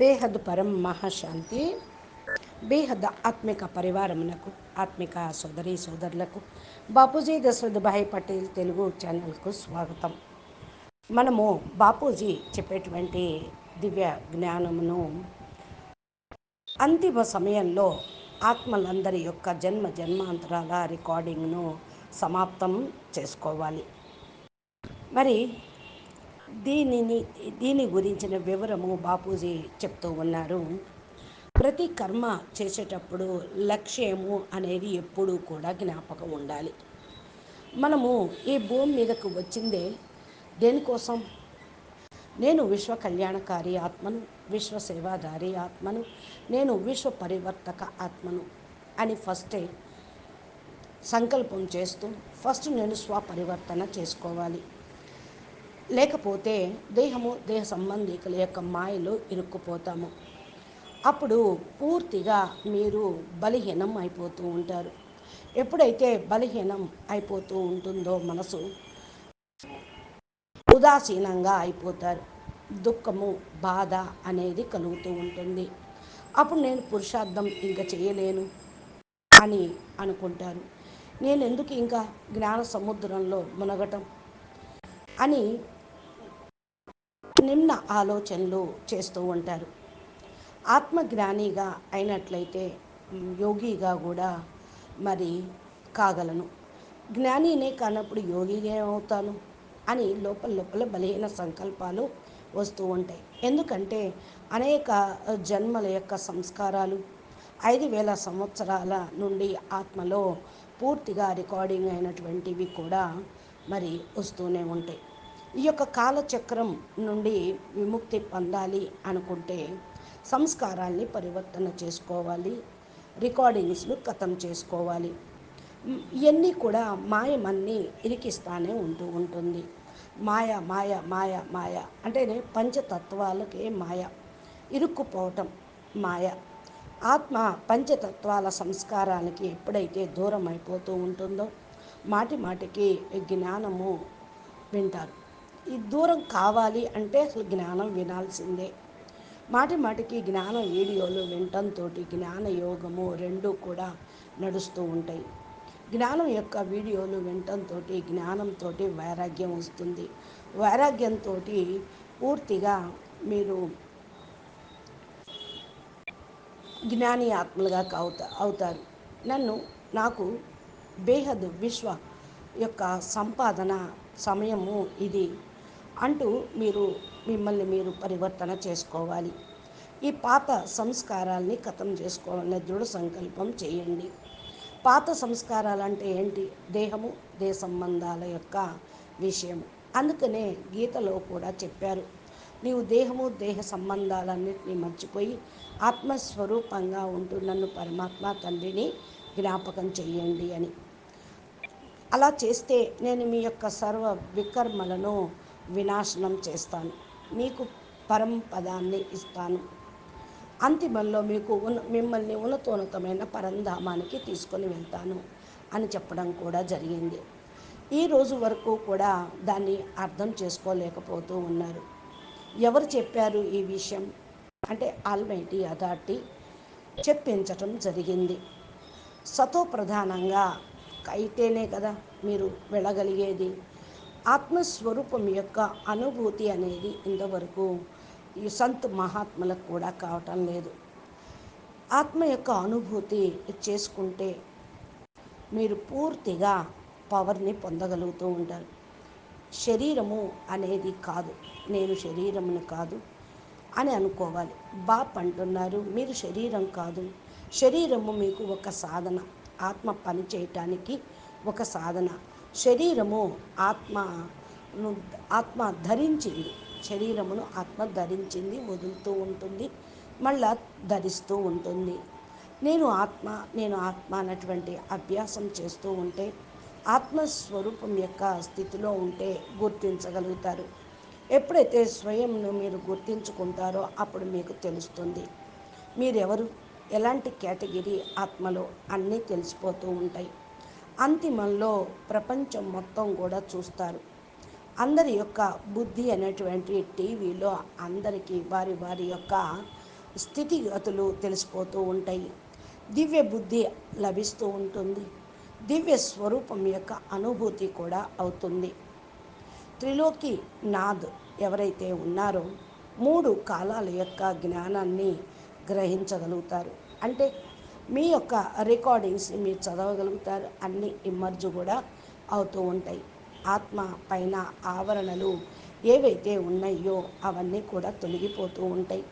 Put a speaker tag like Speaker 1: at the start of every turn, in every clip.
Speaker 1: బేహద్ పరం మహాశాంతి బేహద్ ఆత్మిక పరివారమునకు ఆత్మిక సోదరి సోదరులకు బాపూజీ దశరథ్ భాయ్ పటేల్ తెలుగు ఛానల్కు స్వాగతం. మనము బాపూజీ చెప్పేటువంటి దివ్య జ్ఞానమును అంతిమ సమయంలో ఆత్మలందరి యొక్క జన్మ జన్మాంతరాల రికార్డింగ్ను సమాప్తం చేసుకోవాలి. మరి దీనిని దీని గురించిన వివరము బాపూజీ చెప్తూ ఉన్నారు. ప్రతి కర్మ చేసేటప్పుడు లక్ష్యము అనేది ఎప్పుడూ కూడా జ్ఞాపకం ఉండాలి. మనము ఈ భూమి మీదకు వచ్చిందే దేనికోసం? నేను విశ్వ కళ్యాణకారి ఆత్మను విశ్వ సేవాదారి ఆత్మను నేను విశ్వ పరివర్తక ఆత్మను అని ఫస్టే సంకల్పం చేస్తూ ఫస్ట్ నేను స్వపరివర్తన చేసుకోవాలి. లేకపోతే దేహము దేహ సంబంధికుల యొక్క మాయలో ఇరుక్కుపోతాము. అప్పుడు పూర్తిగా మీరు బలహీనం అయిపోతూ ఉంటారు. ఎప్పుడైతే బలహీనం అయిపోతూ ఉంటుందో మనసు ఉదాసీనంగా అయిపోతారు. దుఃఖము బాధ అనేది కలుగుతూ ఉంటుంది. అప్పుడు నేను పురుషార్థం ఇంకా చేయలేను అని అనుకుంటారు. నేను ఎందుకు ఇంకా జ్ఞాన సముద్రంలో మునగటం? అని నిమ్న ఆలోచనలు చేస్తూ ఉంటారు. ఆత్మజ్ఞానిగా అయినట్లయితే యోగిగా కూడా మరి కాగలను. జ్ఞానినే కానప్పుడు యోగిగా అవుతాను అని లోపల లోపల బలహీన సంకల్పాలు వస్తూ ఉంటాయి. ఎందుకంటే అనేక జన్మల యొక్క సంస్కారాలు ఐదు వేల సంవత్సరాల నుండి ఆత్మలో పూర్తిగా రికార్డింగ్ అయినటువంటివి కూడా మరి వస్తూనే ఉంటాయి. ఈ యొక్క కాలచక్రం నుండి విముక్తి పొందాలి అనుకుంటే సంస్కారాల్ని పరివర్తన చేసుకోవాలి రికార్డింగ్స్ను కథం చేసుకోవాలి. ఇవన్నీ కూడా మాయమన్నీ ఇరికిస్తానే ఉంటూ ఉంటుంది. మాయ మాయ మాయ మాయ అంటేనే పంచతత్వాలకే మాయ. ఇరుక్కుపోవటం మాయ. ఆత్మ పంచతత్వాల సంస్కారానికి ఎప్పుడైతే దూరం అయిపోతూ ఉంటుందో మాటి మాటికి జ్ఞానము వింటారు. ఈ దూరం కావాలి అంటే అసలు జ్ఞానం వినాల్సిందే. మాటి మాటికి జ్ఞాన వీడియోలు వినటంతో జ్ఞాన యోగము రెండు కూడా నడుస్తూ ఉంటాయి. జ్ఞానం యొక్క వీడియోలు వినటంతో జ్ఞానంతో వైరాగ్యం వస్తుంది. వైరాగ్యంతో పూర్తిగా మీరు జ్ఞాని ఆత్మలుగా అవుతా అవుతారు. నన్ను నాకు బేహద్ విశ్వ యొక్క సంపాదన సమయము ఇది. అంటూ మీరు మిమ్మల్ని మీరు పరివర్తన చేసుకోవాలి. ఈ పాత సంస్కారాల్ని కథం చేసుకోవాలనే దృఢ సంకల్పం చేయండి. పాత సంస్కారాలు అంటే ఏంటి? దేహము దేహ సంబంధాల యొక్క విషయం. అందుకనే గీతలో కూడా చెప్పారు. నీవు దేహము దేహ సంబంధాలన్నింటినీ మర్చిపోయి ఆత్మస్వరూపంగా ఉంటూ నన్ను పరమాత్మ తండ్రిని జ్ఞాపకం చెయ్యండి అని. అలా చేస్తే నేను మీ యొక్క సర్వ వికర్మలను వినాశనం చేస్తాను. మీకు పరం పదాన్ని ఇస్తాను. అంతిమంలో మీకు ఉన్న మిమ్మల్ని ఉన్నతోన్నతమైన పరంధామానికి తీసుకొని వెళ్తాను అని చెప్పడం కూడా జరిగింది. ఈ రోజు వరకు కూడా దాన్ని అర్థం చేసుకోలేకపోతూ ఉన్నారు. ఎవరు చెప్పారు ఈ విషయం? అంటే ఆల్మైటీ అథారిటీ చెప్పించటం జరిగింది. సతో ప్రధానంగా అయితేనే కదా మీరు వెళ్ళగలిగేది. ఆత్మస్వరూపం యొక్క అనుభూతి అనేది ఇంతవరకు ఈ సంత్ మహాత్ములకు కూడా కావటం లేదు. ఆత్మ యొక్క అనుభూతి చేసుకుంటే మీరు పూర్తిగా పవర్ని పొందగలుగుతూ ఉంటారు. శరీరము అనేది కాదు. నేను శరీరమును కాదు అని అనుకోవాలి. బాప్ అంటున్నారు. మీరు శరీరం కాదు. శరీరము మీకు ఒక సాధన. ఆత్మ పని చేయటానికి ఒక సాధన. శరీరము ఆత్మను ఆత్మ ధరించింది. శరీరమును ఆత్మ ధరించింది వదులుతూ ఉంటుంది మళ్ళా ధరిస్తూ ఉంటుంది. నేను ఆత్మ నేను ఆత్మ అన్నటువంటి అభ్యాసం చేస్తూ ఉంటే ఆత్మస్వరూపం యొక్క స్థితిలో ఉంటే గుర్తించగలుగుతారు. ఎప్పుడైతే స్వయంను మీరు గుర్తించుకుంటారో అప్పుడు మీకు తెలుస్తుంది. మీరెవరు? ఎలాంటి కేటగిరీ ఆత్మలో? అన్నీ తెలిసిపోతూ ఉంటాయి. అంతిమంలో ప్రపంచం మొత్తం కూడా చూస్తారు. అందరి యొక్క బుద్ధి అనేటువంటి టీవీలో అందరికీ వారి వారి యొక్క స్థితిగతులు తెలిసిపోతూ ఉంటాయి. దివ్య బుద్ధి లభిస్తూ ఉంటుంది. దివ్య స్వరూపం యొక్క అనుభూతి కూడా అవుతుంది. త్రిలోకి నాథ్ ఎవరైతే ఉన్నారో మూడు కాలాల యొక్క జ్ఞానాన్ని గ్రహించగలుగుతారు. అంటే మీ యొక్క రికార్డింగ్స్ మీరు చదవగలుగుతారు. అన్ని ఇమ్మర్జు కూడా అవుతూ ఉంటాయి. ఆత్మ పైన ఆవరణలు ఏవైతే ఉన్నాయో అవన్నీ కూడా తొలగిపోతూ ఉంటాయి.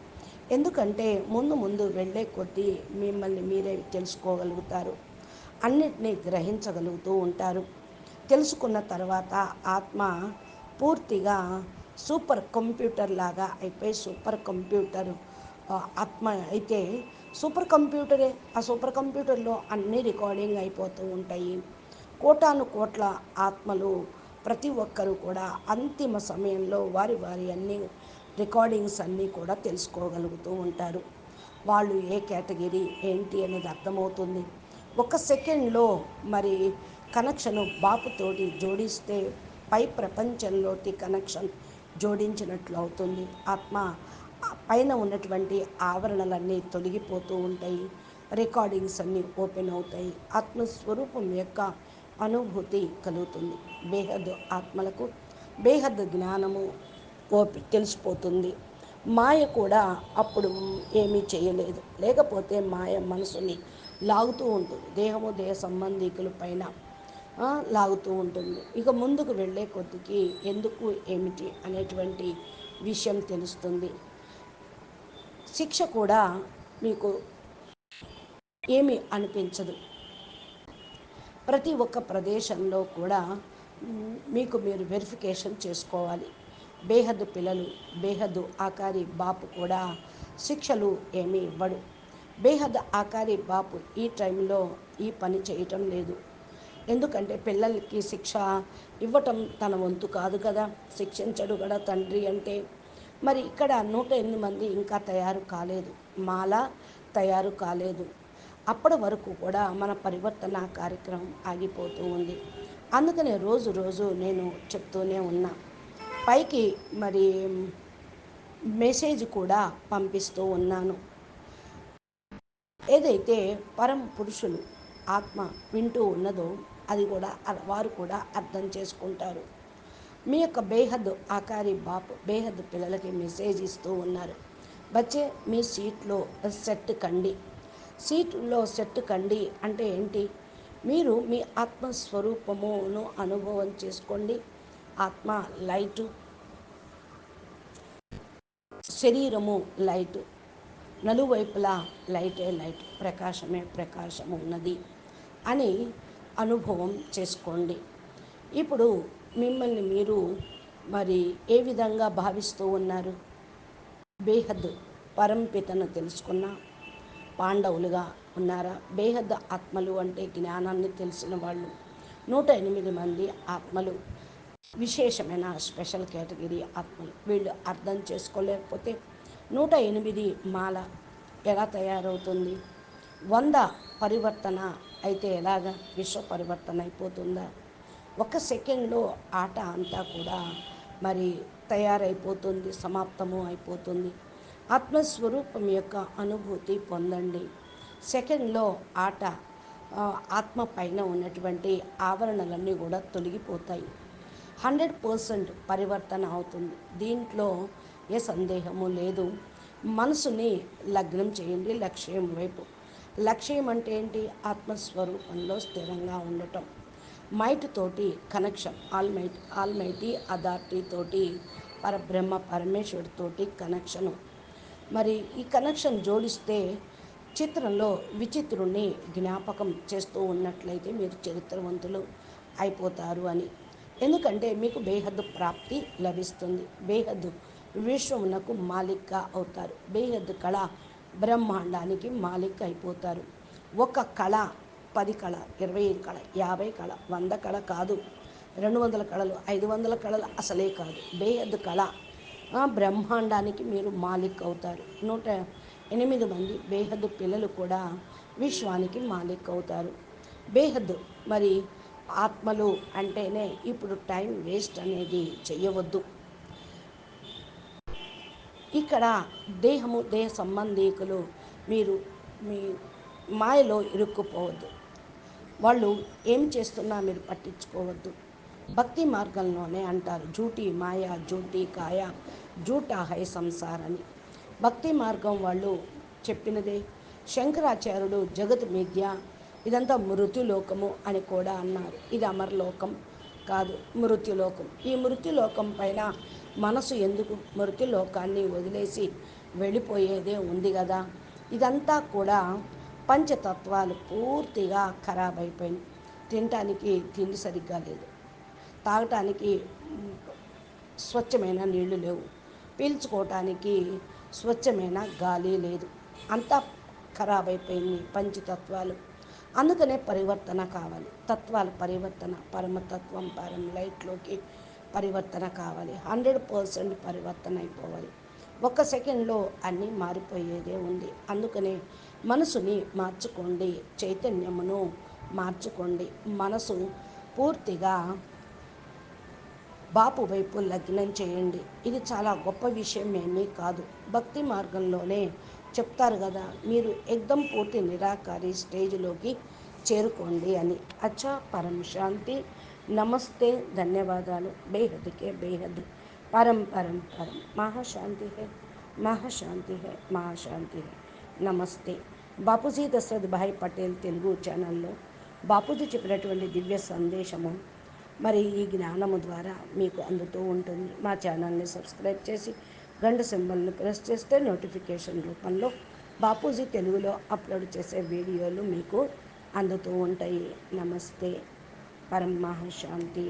Speaker 1: ఎందుకంటే ముందు ముందు వెళ్ళే కొద్దీ మిమ్మల్ని మీరే తెలుసుకోగలుగుతారు. అన్నిటినీ గ్రహించగలుగుతూ ఉంటారు. తెలుసుకున్న తర్వాత ఆత్మ పూర్తిగా సూపర్ కంప్యూటర్ లాగా అయిపోయి సూపర్ కంప్యూటర్ ఆత్మ అయితే సూపర్ కంప్యూటరే. ఆ సూపర్ కంప్యూటర్లో అన్నీ రికార్డింగ్ అయిపోతూ ఉంటాయి. కోటాను కోట్ల ఆత్మలు ప్రతి ఒక్కరూ కూడా అంతిమ సమయంలో వారి వారి అన్ని రికార్డింగ్స్ అన్నీ కూడా తెలుసుకోగలుగుతూ ఉంటారు. వాళ్ళు ఏ కేటగిరీ ఏంటి అనేది అర్థమవుతుంది. ఒక సెకండ్లో మరి కనెక్షను బాపుతోటి జోడిస్తే పై ప్రపంచంలోటి కనెక్షన్ జోడించినట్లు అవుతుంది. ఆత్మ పైన ఉన్నటువంటి ఆవరణలన్నీ తొలగిపోతూ ఉంటాయి. రికార్డింగ్స్ అన్నీ ఓపెన్ అవుతాయి. ఆత్మస్వరూపం యొక్క అనుభూతి కలుగుతుంది. బేహద్ ఆత్మలకు బేహద్ జ్ఞానము ఓపి తెలిసిపోతుంది. మాయ కూడా అప్పుడు ఏమీ చేయలేదు. లేకపోతే మాయ మనసుని లాగుతూ ఉంటుంది. దేహము దేహ సంబంధికుల పైన లాగుతూ ఉంటుంది. ఇక ముందుకు వెళ్ళే కొద్దికి ఎందుకు ఏమిటి అనేటువంటి విషయం తెలుస్తుంది. శిక్ష కూడా మీకు ఏమి అనిపించదు. ప్రతి ఒక్క ప్రదేశంలో కూడా మీకు మీరు వెరిఫికేషన్ చేసుకోవాలి. బేహద్దు పిల్లలు బేహద్దు ఆకారి బాపు కూడా శిక్షలు ఏమీ ఇవ్వడు. బేహద్ ఆకారి బాపు ఈ టైంలో ఈ పని చేయటం లేదు. ఎందుకంటే పిల్లలకి శిక్ష ఇవ్వటం తన వంతు కాదు కదా. శిక్షించడు కూడా తండ్రి అంటే. మరి ఇక్కడ నూట ఎనిమిది మంది ఇంకా తయారు కాలేదు. మాల తయారు కాలేదు. అప్పటి వరకు కూడా మన పరివర్తన కార్యక్రమం ఆగిపోతూ ఉంది. అందుకనే రోజు రోజు నేను చెప్తూనే ఉన్నా. పైకి మరి మెసేజ్ కూడా పంపిస్తూ ఉన్నాను. ఏదైతే పరం పురుషులు ఆత్మ వింటూ ఉన్నదో అది కూడా వారు కూడా అర్థం చేసుకుంటారు. మీ యొక్క బేహద్ ఆకారి బాపు బేహద్ పిల్లలకి మెసేజ్ ఇస్తూ ఉన్నారు. బచ్చే మీ సీట్లో సెట్ కండి. సీట్లో సెట్ కండి అంటే ఏంటి? మీరు మీ ఆత్మస్వరూపమును అనుభవం చేసుకోండి. ఆత్మ లైటు శరీరము లైట్ నలువైపులా లైటే లైట్ ప్రకాశమే ప్రకాశం ఉన్నది అని అనుభవం చేసుకోండి. ఇప్పుడు మిమ్మల్ని మీరు మరి ఏ విధంగా భావిస్తూ ఉన్నారు? బేహద్ పరంపితను తెలుసుకున్న పాండవులుగా ఉన్నారా? బేహద్ ఆత్మలు అంటే జ్ఞానాన్ని తెలిసిన వాళ్ళు. నూట ఎనిమిది మంది ఆత్మలు. విశేషమైన స్పెషల్ కేటగిరీ ఆత్మలు. వీళ్ళు అర్థం చేసుకోలేకపోతే నూట ఎనిమిది మాల ఎలా తయారవుతుంది? వంద పరివర్తన అయితే ఎలాగ? విశ్వ పరివర్తన అయిపోతుందా? ఒక సెకండ్లో ఆట అంతా కూడా మరి తయారైపోతుంది సమాప్తము అయిపోతుంది. ఆత్మస్వరూపం యొక్క అనుభూతి పొందండి. సెకండ్లో ఆట ఆత్మ పైన ఉన్నటువంటి ఆవరణలన్నీ కూడా తొలగిపోతాయి. హండ్రెడ్ పర్సెంట్ పరివర్తన అవుతుంది. దీంట్లో ఏ సందేహము లేదు. మనసుని లగ్నం చేయండి లక్ష్యం వైపు. లక్ష్యం అంటే ఏంటి? ఆత్మస్వరూపంలో స్థిరంగా ఉండటం. మైట్ తోటి connection all might almighty authority తోటి పరబ్రహ్మ పరమేశ్వరుడితోటి కనెక్షను. మరి ఈ కనెక్షన్ జోడిస్తే చిత్రంలో విచిత్రుణ్ణి జ్ఞాపకం చేస్తూ ఉన్నట్లయితే మీరు చరిత్రవంతులు అయిపోతారు అని. ఎందుకంటే మీకు బేహద్దు ప్రాప్తి లభిస్తుంది. బేహద్దు విశ్వమునకు మాలిక్గా అవుతారు. బేహద్దు కళ బ్రహ్మాండానికి మాలిక్ అయిపోతారు. ఒక కళ పది కళ ఇరవై ఐదు కళ యాభై కళ వంద కళ కాదు. రెండు వందల కళలు ఐదు వందల కళలు అసలే కాదు. బేహద్ కళ. బ్రహ్మాండానికి మీరు మాలిక్ అవుతారు. నూట ఎనిమిది మంది బేహద్ పిల్లలు కూడా విశ్వానికి మాలిక్ అవుతారు. బేహద్ మరి ఆత్మలు అంటేనే ఇప్పుడు టైం వేస్ట్ అనేది చెయ్యవద్దు. ఇక్కడ దేహము దేహ సంబంధీకులు మీరు మీ మాయలో ఇరుక్కుపోవద్దు. వాళ్ళు ఏం చేస్తున్నా మీరు పట్టించుకోవద్దు. భక్తి మార్గంలోనే అంటారు జూటి మాయా జూటి కాయ జూటా హై సంసారని భక్తి మార్గం వాళ్ళు చెప్పినదే శంకరాచార్యుడు జగత్ మిథ్య ఇదంతా మృత్యులోకము అని కూడా అన్నారు. ఇది అమరలోకం కాదు మృత్యులోకం. ఈ మృత్యులోకం పైన మనసు ఎందుకు మృత్యులోకాన్ని వదిలేసి వెళ్ళిపోయేదే ఉంది కదా. ఇదంతా కూడా పంచతత్వాలు పూర్తిగా ఖరాబ్ అయిపోయినాయి. తినటానికి తిండి సరిగ్గా లేదు. తాగటానికి స్వచ్ఛమైన నీళ్ళు లేవు. పీల్చుకోవటానికి స్వచ్ఛమైన గాలి లేదు. అంతా ఖరాబ్ అయిపోయింది పంచతత్వాలు. అందుకనే పరివర్తన కావాలి. తత్వాల పరివర్తన పరమతత్వం పరం లైట్లోకి పరివర్తన కావాలి. హండ్రెడ్ పర్సెంట్ పరివర్తన అయిపోవాలి. ఒక్క సెకండ్లో అన్నీ మారిపోయేదే ఉంది. అందుకనే మనసుని మార్చుకోండి. చైతన్యమును మార్చుకోండి. మనసు పూర్తిగా బాపు వైపు లగ్నం చేయండి. ఇది చాలా గొప్ప విషయం ఏమీ కాదు. భక్తి మార్గంలోనే చెప్తారు కదా మీరు ఎగ్దం పూర్తి నిరాకారి స్టేజ్లోకి చేరుకోండి అని. అచ్చా పరం శాంతి. నమస్తే ధన్యవాదాలు. బేహద్కే బేహద్ పరం పరం పరం. మహాశాంతి హే మహాశాంతి హే మహాశాంతి హే. నమస్తే. బాపూజీ దశరథ్ భాయ్ పటేల్ తెలుగు ఛానల్లో బాపూజీ చెప్పినటువంటి దివ్య సందేశము మరి ఈ జ్ఞానము ద్వారా మీకు అందుతూ ఉంటుంది. మా ఛానల్ని సబ్స్క్రైబ్ చేసి గంట సింబల్ని ప్రెస్ చేస్తే నోటిఫికేషన్ రూపంలో బాపూజీ తెలుగులో అప్లోడ్ చేసే వీడియోలు మీకు అందుతూ ఉంటాయి. నమస్తే. పరమ శాంతి